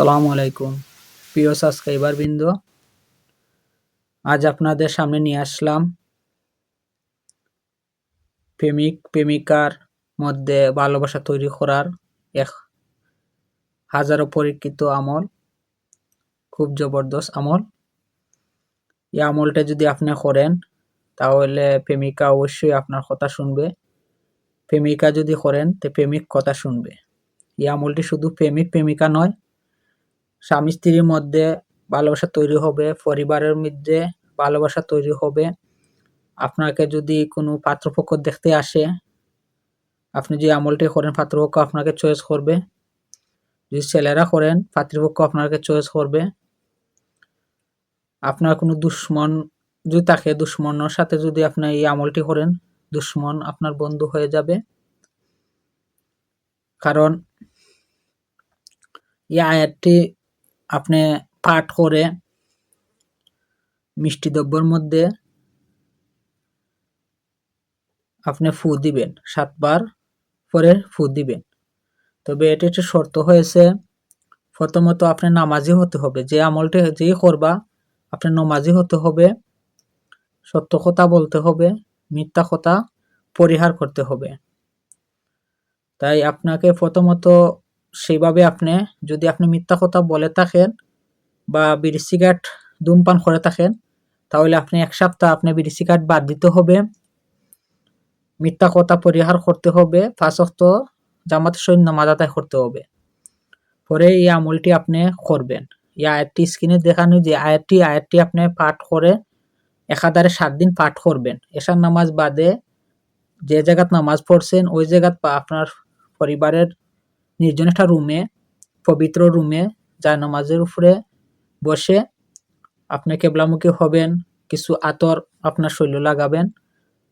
আসসালামু আলাইকুম। প্রিয় সাবস্ক্রাইবার বৃন্দ, আজ আপনাদের সামনে নিয়ে আসলাম প্রেমিক, প্রেমিকার মধ্যে ভালোবাসা তৈরি করার এক হাজারো পরীক্ষিত আমল, খুব জবরদস্ত আমল। এই আমলটা যদি আপনি করেন, তাহলে প্রেমিকা অবশ্যই আপনার কথা শুনবে। প্রেমিকা যদি করেন, তো প্রেমিক কথা শুনবে। এই আমলটি শুধু প্রেমিক, প্রেমিকা নয় স্বামী স্ত্রীর মধ্যে ভালোবাসা তৈরি হবে, পরিবারের মধ্যে ভালোবাসা তৈরি হবে। আপনাকে যদি কোনো পাত্রপক্ষ দেখতে আসে, আপনি যে আমলটি করেন, পাত্রপক্ষ আপনাকে চয়েস করবে। যদি ছেলেরা করেন, পাত্রপক্ষ আপনাকে চয়েস করবে। আপনার কোনো দুশ্মন যদি থাকে, দুশ্মনের সাথে যদি আপনি এই আমলটি করেন, দুশ্মন আপনার বন্ধু হয়ে যাবে। কারণ এই আয়াতটি আপনি পাঠ করে মিষ্টি দ্রব্যর মধ্যে আপনি ফু দিবেন, সাতবার পরে ফু দিবেন। তবে এটি একটি শর্ত হয়েছে, প্রথমত আপনি নামাজি হতে হবে। যে আমলটি যেই করবা, আপনি নমাজি হতে হবে, সত্য কথা বলতে হবে, মিথ্যা কথা পরিহার করতে হবে। তাই আপনাকে প্রথমত সেইভাবে আপনি, যদি আপনি মিথ্যা কথা বলে থাকেন বা বিড়ি সিগারেট ধূমপান করে থাকেন, তাহলে আপনি এক সপ্তাহ আপনি বিড়ি সিগারেট বাদ দিতে হবে। মিথ্যা কথা পরিহার করতে হবে। ফাঁসক্ত জামাতে সৈন্য মাদাতায় করতে হবে। পরে এই আমলটি আপনি করবেন। এই আয়াতটি স্ক্রিনে দেখানো যে আয়াতটি আয়াতটি আপনি পাঠ করে একাধারে সাত দিন পাঠ করবেন। এসার নামাজ বাদে যে জায়গাত নামাজ পড়ছেন, ওই জায়গাত আপনার পরিবারের নির্জন একটা রুমে, পবিত্র রুমে যা নামাজের উপরে বসে আপনি কেবলামুখী হবেন, কিছু আতর আপনার শৈল লাগাবেন,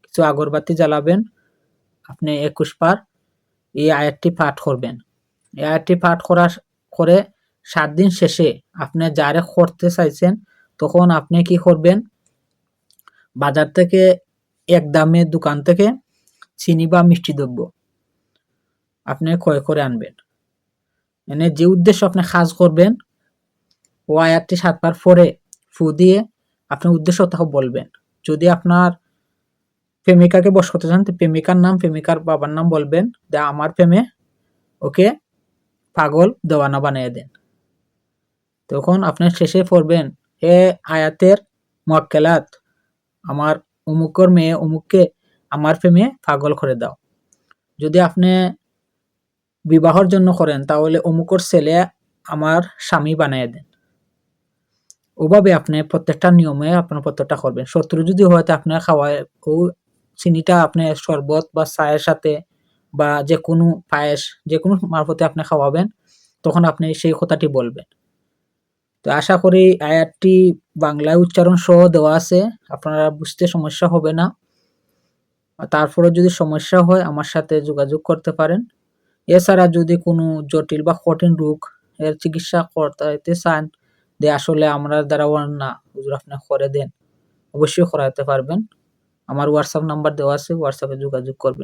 কিছু আগরবাতি জ্বালাবেন, আপনি একুশ পার এই আয়াতটি পাঠ করবেন। এই আয়াতটি পাঠ করার করে সাত দিন শেষে আপনি যারে করতে চাইছেন, তখন আপনি কি করবেন? বাজার থেকে এক দামে দোকান থেকে চিনি বা মিষ্টি দ্রব্য আপনি ক্রয় করে আনবেন। মানে যে উদ্দেশ্য আপনি কাজ করবেন, ও আয়াতটি সাতবার পরে ফু দিয়ে আপনার উদ্দেশ্য তাকে বলবেন। যদি আপনার প্রেমিকাকে বস করতে চান, তো প্রেমিকার নাম, প্রেমিকার বাবার নাম বলবেন। দা আমার প্রেমে ওকে পাগল দেওয়ানা বানিয়ে দেন। তখন আপনি শেষে পড়বেন, এ আয়াতের মক্কেলাত, আমার অমুকর মেয়ে, অমুককে আমার প্রেমে পাগল করে দাও। যদি আপনি বিবাহর জন্য করেন, তাহলে অমুকর ছেলে আমার স্বামী বানিয়ে দেন। ওভাবে আপনি প্রত্যেকটা নিয়মে আপনার প্রত্যেকটা করবেন। শত্রু যদি হয় তো আপনার খাওয়ায়, ও চিনিটা আপনি শরবত বা চায়ের সাথে বা যে কোনো পায়েস যে কোনো মারফতে আপনি খাওয়াবেন, তখন আপনি সেই কথাটি বলবেন। তো আশা করি আয়াতটি বাংলায় উচ্চারণ সহ দেওয়া আছে। আপনারা বুঝতে সমস্যা হবে না। তারপরে যদি সমস্যা হয়, আমার সাথে যোগাযোগ করতে পারেন। এছাড়া যদি কোনো জটিল বা কঠিন রোগ এর চিকিৎসা করতে চান যে আসলে আমরা দ্বারা না হুজুর আপনি করে দেন। অবশ্যই করাতে পারবেন। আমার হোয়াটসঅ্যাপ নাম্বার দেওয়া আছে হোয়াটসঅ্যাপে যোগাযোগ করবেন।